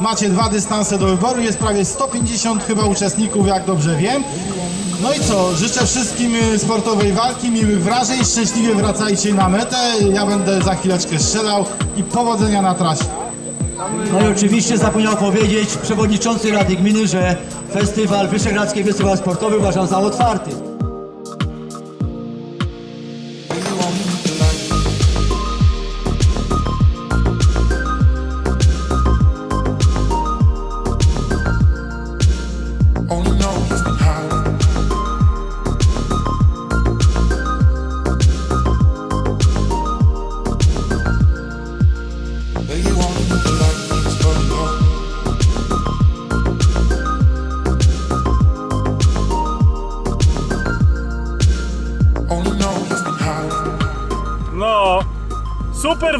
Macie dwa dystanse do wyboru, jest prawie 150 chyba uczestników, jak dobrze wiem. No i co, życzę wszystkim y, sportowej walki, miłych wrażeń, szczęśliwie wracajcie na metę, ja będę za chwileczkę strzelał i powodzenia na trasie. No i oczywiście zapomniał powiedzieć przewodniczący Rady Gminy, że festiwal, Wyszehradzki Festiwal Sportowy uważam za otwarty.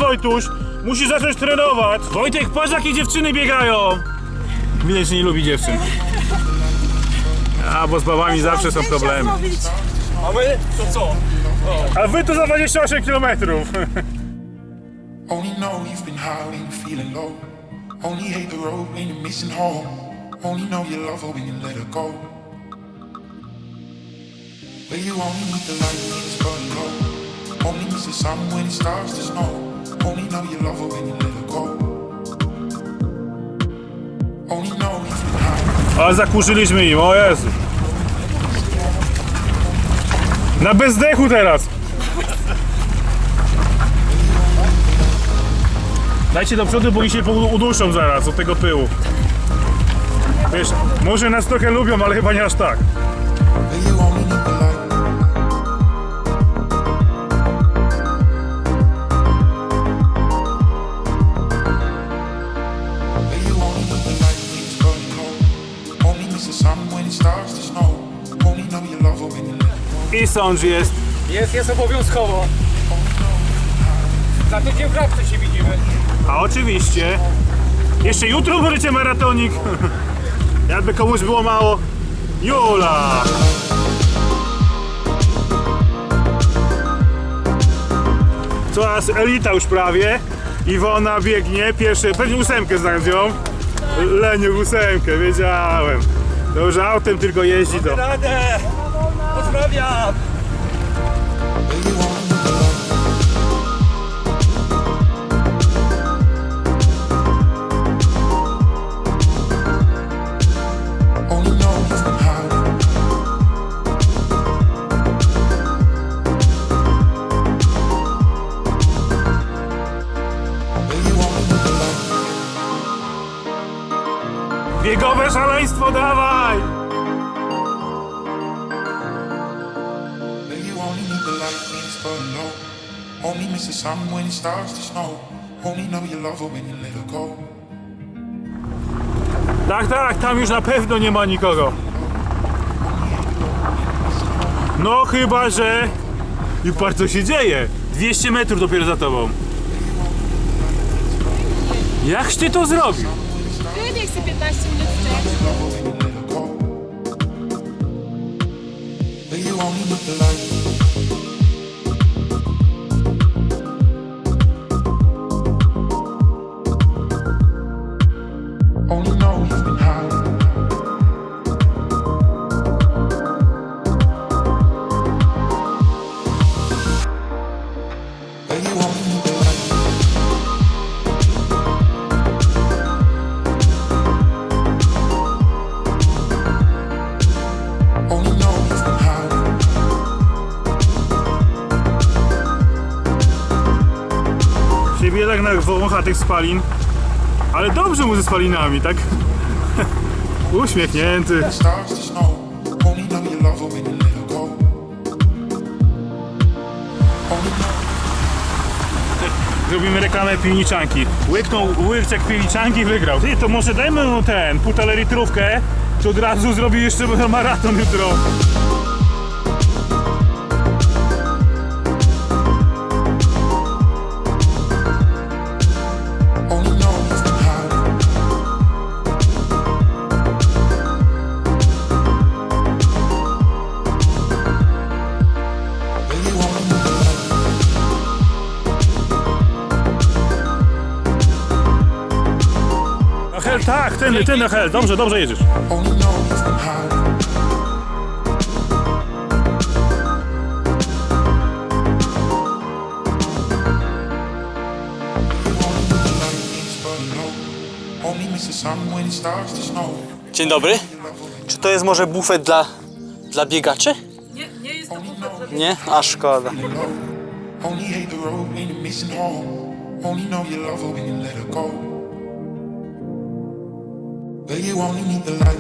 Wojtuś, musisz zacząć trenować. Wojtek, patrz jakie dziewczyny biegają. Widać, że nie lubi dziewczyn. A, bo z babami zawsze są problemy. A my to co? A wy to za 28 km. Only know you've been high when you're feeling low. Only hate the road when you're missing home. Only know you love her when you let her go. But you only need the light when it's burning low. Only miss the sun when it starts to snow. Only know you love her when you let her go. Only know you've been high. A zakurzyliśmy im, o Jezu. Na bezdechu teraz. Dajcie do przodu, bo oni się uduszą zaraz od tego pyłu. Wiesz, może nas trochę lubią, ale chyba nie aż tak. Sądz jest. Jest, jest obowiązkowo. Za tydzień w Rabce się widzimy. A oczywiście. Jeszcze jutro możecie maratonik. Jakby komuś było mało. Jula! Coraz elita już prawie. Iwona biegnie, pierwsze, pewnie ósemkę znając ją. Leniu ósemkę, wiedziałem. Dobrze, autem tylko jeździ to. Radę! Pozdrawiam! Starts to snow. Only know you love her when you let her go. Tak, tak, tam już na pewno nie ma nikogo. No chyba, że... I co się dzieje. 200 metrów dopiero za tobą. Jakś ty to zrobił? Chcę 15 minut wcześniej. Biedak na wącha tych spalin. Ale dobrze mu ze spalinami, tak? Uśmiechnięty. Zrobimy reklamę piwniczanki. Łyknął łykciak piwniczanki i wygrał. Ty, to może dajmy mu ten, półtora litrówkę, czy od razu zrobi jeszcze maraton jutro. It starts to snow. Dzień dobry. Czy to jest może bufet dla, dla biegaczy? Nie, nie jest to bufet Nie? A szkoda. Only hate the road when you're missing home. Only know you love her when you let her go. But you only need the light.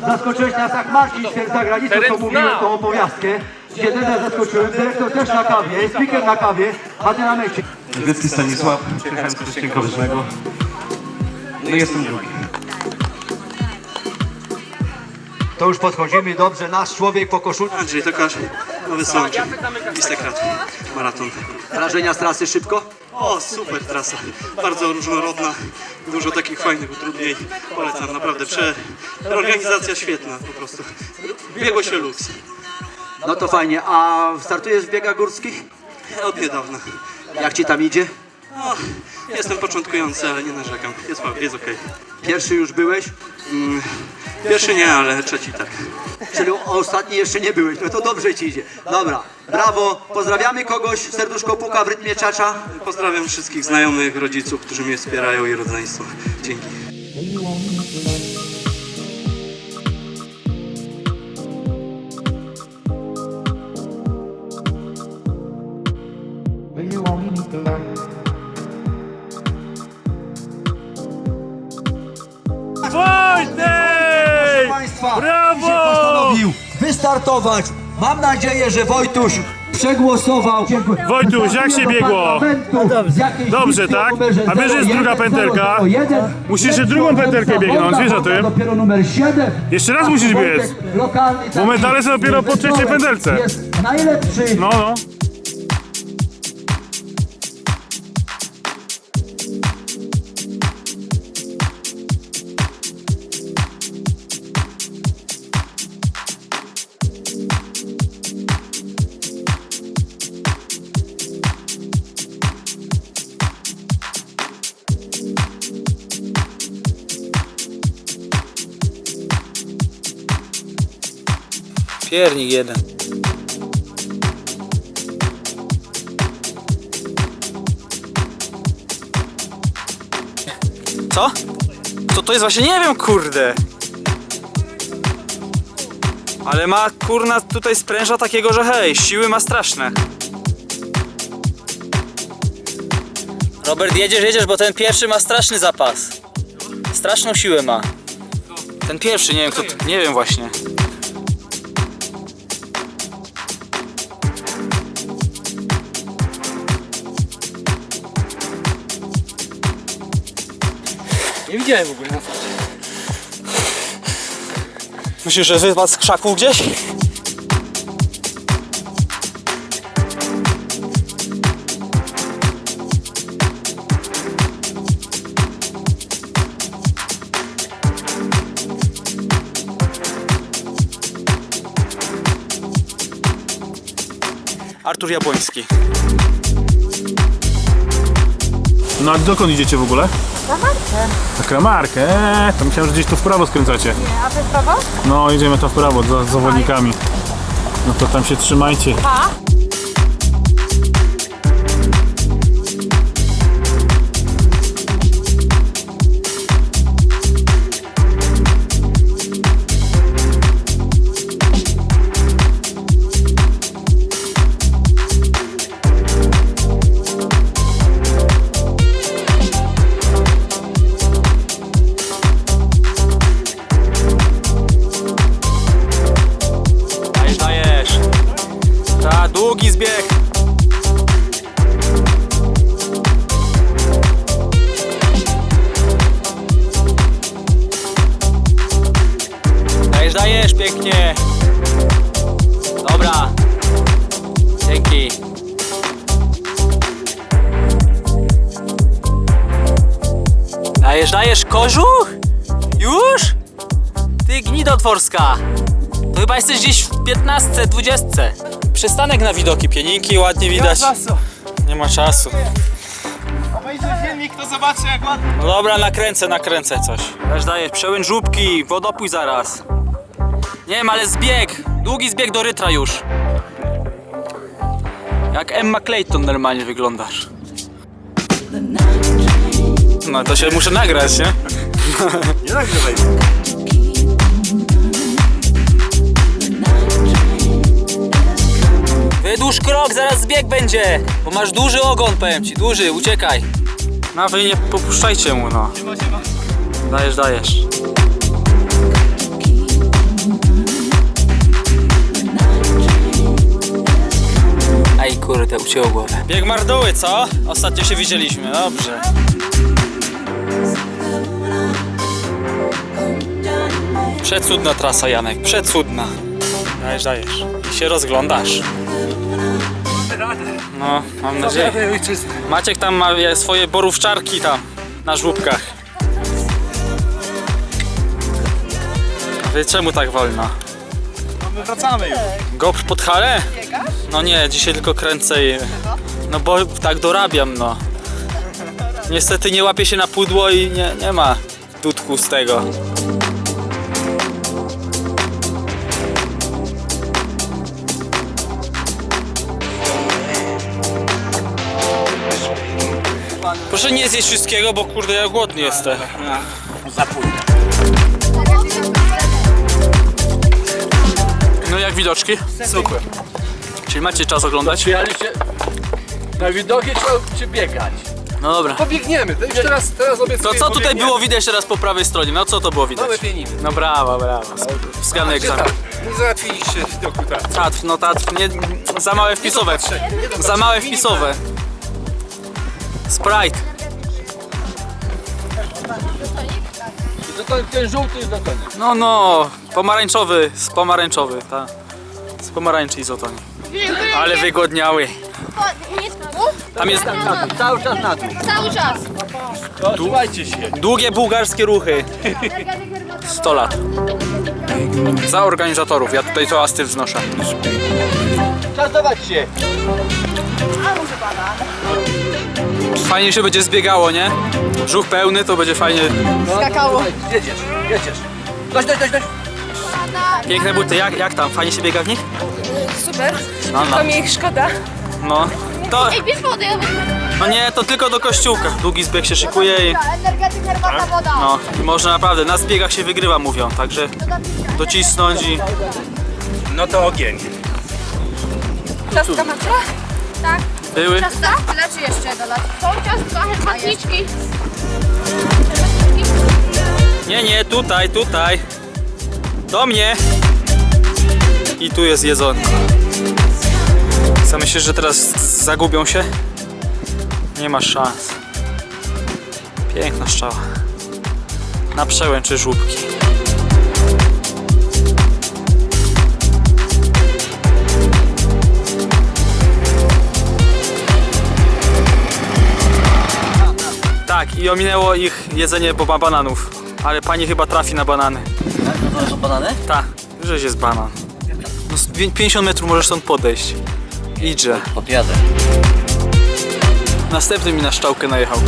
Zaskoczyłeś nas jak Marcin Świer za granicą, co mówiłem tą opowiastkę. Jeden zaskoczyłem, dyrektor też na kawie, speaker na kawie, a ty na mecie. Grecki Stanisław, przyjechałem z Wyżnego. No i jestem drugi. To już podchodzimy dobrze, nasz człowiek po koszulce. Andrzej Tokarz, Nowy Sącz, Istekrat, maraton. Wrażenia z trasy szybko? O, super trasa, bardzo różnorodna, dużo takich fajnych utrudnień. Polecam, naprawdę, prze... organizacja świetna po prostu. Biegło się luks, No to fajnie, a startujesz w biegach górskich? od niedawna. Jak ci tam idzie? O, jestem początkujący, ale nie narzekam, jest, jest okej. Pierwszy już byłeś, Mm, Pierwszy nie, ale trzeci tak. czyli ostatni jeszcze nie byłeś, no to dobrze ci idzie. Dobra, brawo, pozdrawiamy kogoś, serduszko puka w rytmie czacza. Pozdrawiam wszystkich znajomych, rodziców, którzy mnie wspierają i rodzeństwo. Dzięki. Wystartować. Mam nadzieję, że Wojtuś przegłosował. Wojtuś, jak się biegło? Dobrze, tak? A wiesz, że jest druga pętelka? Musisz jeszcze drugą pętelkę biegnąć, wiesz o tym? Dopiero numer 7. Jeszcze raz musisz biec. Bo medale są dopiero po trzeciej pętelce. Jest najlepszy. No, no. Piernik jeden. Co? Co to jest właśnie? Nie wiem, kurde. Ale ma kurna tutaj spręża takiego, że hej, siły ma straszne. Robert, jedziesz, jedziesz, bo ten pierwszy ma straszny zapas. Straszną siłę ma. Ten pierwszy, nie wiem kto, to- nie wiem właśnie. Nie widziałem w ogóle. Myślisz, że wypadł z krzaku gdzieś? Artur Jabłoński. No a dokąd idziecie w ogóle? Na Kramarkę. Eee, to myślałem, że gdzieś tu w prawo skręcacie. Nie, a wy w prawo? No, idziemy to w prawo za z zawodnikami. No to tam się trzymajcie. Pa! Przystanek na widoki, pieninki ładnie widać. Nie ma czasu. Obejrzyj filmik, to zobaczy jak ładnie. No dobra, nakręcę, nakręcę coś. Też daję, przełęcz żubki, wodopój zaraz. Nie wiem, ale zbieg, długi zbieg do rytra już. Jak Emma Clayton normalnie wyglądasz. No to się muszę nagrać, nie? Nie nagrywaj. Wydłuż krok, zaraz zbieg będzie! Bo masz duży ogon, powiem ci, duży, uciekaj. No wy nie popuszczajcie mu, no. Dajesz, dajesz. Aj kurde, ucięło głowę. Bieg marduły, co? Ostatnio się widzieliśmy, dobrze. Przecudna trasa, Janek, przecudna. Dajesz, dajesz. Się rozglądasz. No, mam nadzieję. Maciek tam ma e, swoje borówczarki tam na żłóbkach. A wy czemu tak wolno? My wracamy już. Gopr pod halę? No nie, dzisiaj tylko kręcę i... No bo tak dorabiam, no. Niestety nie łapię się na pudło i nie, nie ma dudku z tego. Proszę nie zjeść wszystkiego, bo kurde ja głodny jestem. No jak widoczki? Super. Czyli macie czas oglądać? Na widoki, trzeba się biegać. No dobra. Pobiegniemy, to już teraz, teraz To obiecuję. co tutaj było widać teraz po prawej stronie? No co to było widać? Pieniny. No brawo, brawo. Względny egzamin. Nie załatwiliście widoku tak. No tatr, nie, za małe wpisowe. Za małe wpisowe. Sprite. To ten, żółty jest na koniec. No, no, pomarańczowy, z pomarańczowy, ta. Z pomarańczy izotoni. Ale wygodniały. Tam jest Cały czas na dół. Cały czas. To trzymajcie się. długie bułgarskie ruchy. 100 lat. Za organizatorów, ja tutaj toasty wznoszę. Czasować się. Fajnie się będzie zbiegało, nie? Brzuch pełny, to będzie fajnie. Skakało. Jedziesz, jedziesz. Dość, dość, dość, dość. Piękne buty, jak, jak tam? Fajnie się biega w nich? Super. No, no. Tylko mi ich szkoda. No. To, Ej, bierz wezmę. no nie, to tylko do kościółka. Długi zbieg się szykuje i Energetyk, herbata, woda. no, i można naprawdę, na zbiegach się wygrywa mówią, także docisnąć i No to ogień. Ciastka macie? Tak. Były. Ciastka? Tyle czy jeszcze dolać? Są ciastka, herbatniczki. Nie, nie, tutaj, tutaj. Do mnie. I tu jest jedzony. Co myślisz, że teraz zagubią się? Nie ma szans. Piękna strzała. Na przełęczy żłóbki. I ominęło ich jedzenie boba bananów. Ale pani chyba trafi na banany. To są banany? Tak, że jest banan. No z pię- 50 metrów możesz stąd podejść. Idźże. Podjadę. Następny mi na szczałkę najechał.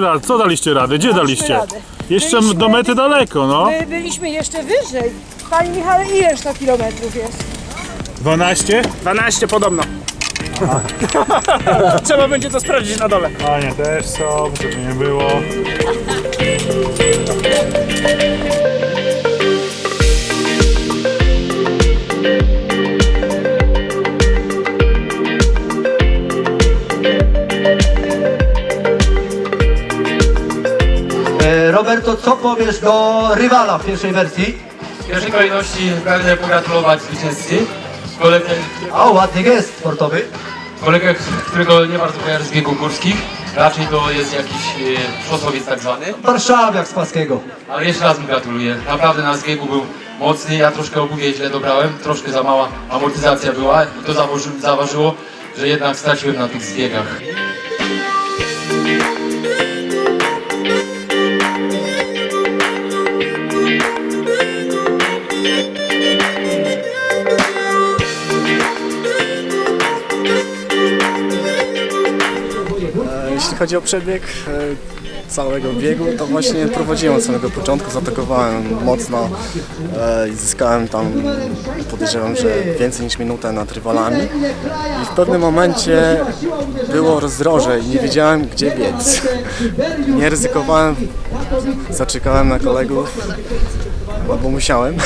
Radę? Co daliście radę? Gdzie daliście? radę. Jeszcze Byliśmy- do mety daleko, no. My byliśmy jeszcze wyżej. Panie Michale, ileż to kilometrów jest? 12? 12 podobno. Trzeba będzie to sprawdzić na dole. Panie też są, żeby nie było. Co powiesz do rywala w pierwszej wersji? W pierwszej kolejności pragnę pogratulować zwycięzcy. Kolegę, O, ładny gest sportowy. kolegę, którego nie bardzo kojarzę z biegów górskich. Raczej to jest jakiś e, szosłowiec tak zwany. Warszawiak z Paskiego. Ale jeszcze raz mu gratuluję. Naprawdę na zbiegu był mocny. Ja troszkę obuwie źle dobrałem. Troszkę za mała amortyzacja była. I to zaważy, zaważyło, że jednak straciłem na tych zbiegach. Jeśli chodzi o przebieg e, całego biegu, to właśnie prowadziłem od samego początku, zaatakowałem mocno e, i zyskałem tam, podejrzewam, że więcej niż minutę nad rywalami. I w pewnym momencie było rozdroże i nie wiedziałem, gdzie biec. Nie ryzykowałem, zaczekałem na kolegów, bo musiałem.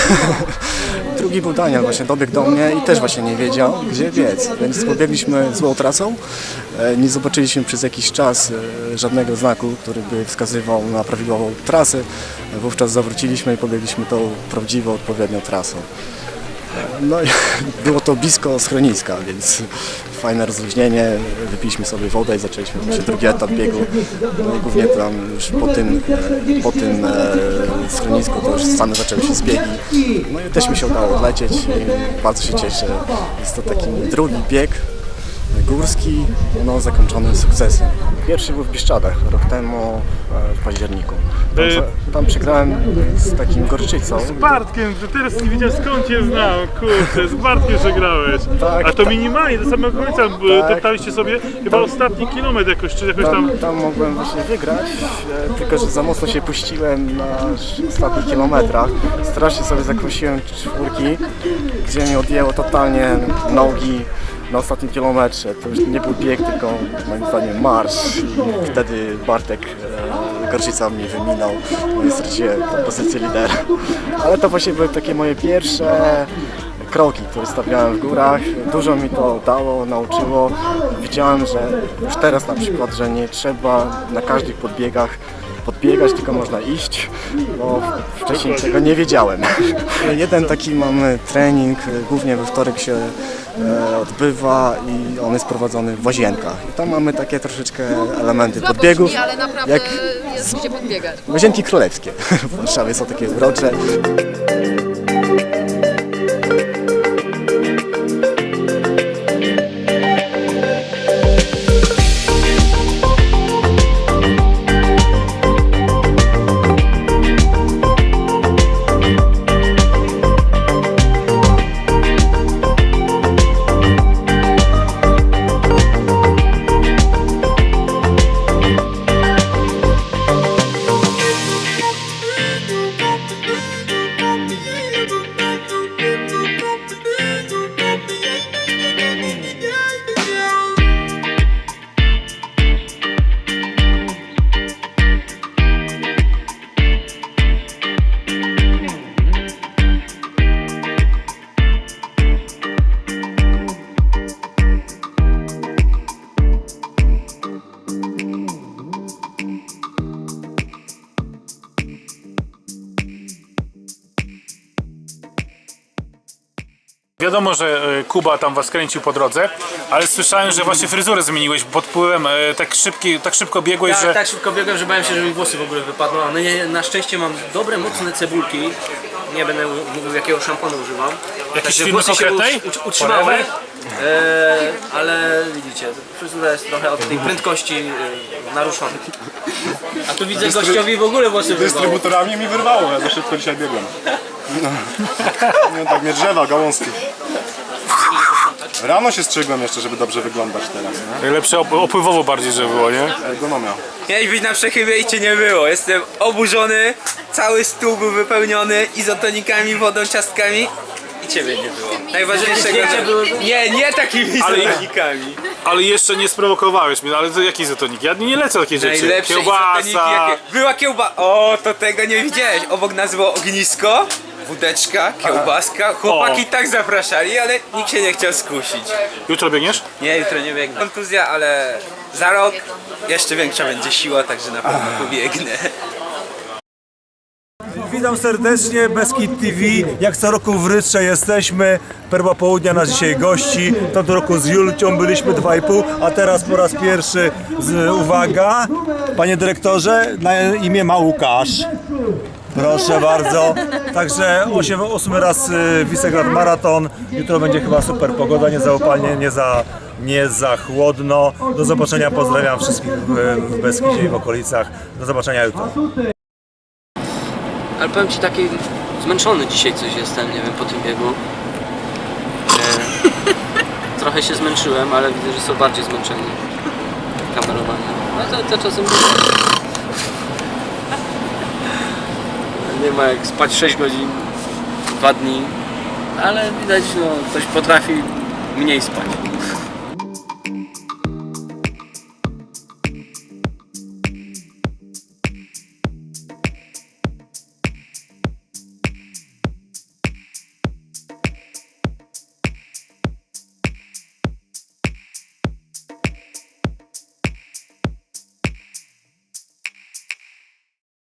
Drugi był Daniel, właśnie dobiegł do mnie i też właśnie nie wiedział, gdzie biec, więc pobiegliśmy złą trasą. E, Nie zobaczyliśmy przez jakiś czas e, żadnego znaku, który by wskazywał na prawidłową trasę. Wówczas zawróciliśmy i pobiegliśmy tą prawdziwą, odpowiednią trasą. No było to blisko schroniska, więc fajne rozluźnienie. Wypiliśmy sobie wodę i zaczęliśmy właśnie drugi etap biegu. No i głównie tam już po tym, e, po tym e, schronisku to już same zaczęły się zbiegi. No i też mi się udało odlecieć i bardzo się cieszę. Jest to taki drugi bieg górski, no zakończony sukcesem. Pierwszy był w Bieszczadach rok temu e, w październiku. Tam, Y- tam przegrałem z takim gorczycą. Z Bartkiem, że teraz nie wiedział skąd je znam, kurczę, z Bartkiem żegrałeś. Tak, A to tak. minimalnie, do samego końca Tak. deptaliście sobie chyba ostatni kilometr jakoś, czy jakoś tam... Tam, tam mogłem właśnie wygrać, e, tylko że za mocno się puściłem na ostatnich kilometrach. Strasznie sobie zakrusiłem czwórki, gdzie mi odjęło totalnie nogi na ostatnim kilometrze. To już nie był bieg, tylko moim zdaniem marsz. I wtedy Bartek e, mnie wyminął i straciłem tą pozycję lidera. Ale to właśnie były takie moje pierwsze kroki, które stawiałem w górach. Dużo mi to dało, nauczyło. Widziałem, że już teraz na przykład, że nie trzeba na każdych podbiegach podbiegać, tylko można iść, bo wcześniej tego nie wiedziałem. Jeden taki mamy trening, głównie we wtorek się e, odbywa i on jest prowadzony w łazienkach. I tam mamy takie troszeczkę elementy podbiegów. ale naprawdę jak jest gdzie podbiegać. Łazienki królewskie w Warszawie są takie urocze. Wiadomo, że e, Kuba tam was kręcił po drodze, ale słyszałem, że właśnie fryzurę zmieniłeś pod wpływem e, tak, szybki, tak szybko biegłeś, Ja że... tak szybko biegłem, że bałem się, że mi włosy w ogóle wypadną, ale nie, na szczęście mam dobre, mocne cebulki. Nie będę mówił jakiego szamponu używam. Także firmy włosy się konkretnej? utrz- utrzymały. E, ale widzicie, fryzura jest trochę od tej prędkości e, naruszona. A tu widzę gościowi w ogóle włosy wyrwało. Dystrybutorami mi wyrwało, ja za szybko dzisiaj biegłem. No. No, tak mnie drzewa, gałązki. Rano się strzygłem jeszcze, żeby dobrze wyglądać teraz, nie? Najlepsze op- opływowo bardziej, że było, nie? Ergonomia. Miałeś być na przechybie i cię nie było. Jestem oburzony, cały stół był wypełniony izotonikami, wodą, ciastkami i ciebie nie było. Najważniejszego, że... Nie, nie takimi Ale- izotonikami. Ale jeszcze nie sprowokowałeś mnie, ale to jaki izotonik? Ja nie lecę takie rzeczy. Najlepsze izotoniki Kiełbasa. jakie... Była kiełba... O, to tego nie widziałeś. Obok nas było ognisko, wódeczka, kiełbaska. Chłopaki tak zapraszali, ale nikt się nie chciał skusić. Jutro biegniesz? Nie, jutro nie biegnę. Kontuzja, ale za rok jeszcze większa będzie siła, także na pewno pobiegnę. Witam serdecznie, Beskid TV. Jak co roku w Rytrze jesteśmy. Perła Południa nas dzisiaj gości. W tamtym roku z Julcią byliśmy 2,5, a teraz po raz pierwszy z, uwaga, panie dyrektorze, na imię ma Łukasz. Proszę bardzo. Także 8, 8 raz y, Wisegrad Maraton. Jutro będzie chyba super pogoda, nie za upalnie, nie za, nie za chłodno. Do zobaczenia, pozdrawiam wszystkich w, Beskidzie i w okolicach. Do zobaczenia jutro. Ale powiem Ci taki zmęczony dzisiaj coś jestem, nie wiem, po tym biegu. E, trochę się zmęczyłem, ale widzę, że są bardziej zmęczeni kamerowanie. No to, to czasem nie ma jak spać 6 godzin, 2 dni, ale widać, no ktoś potrafi mniej spać.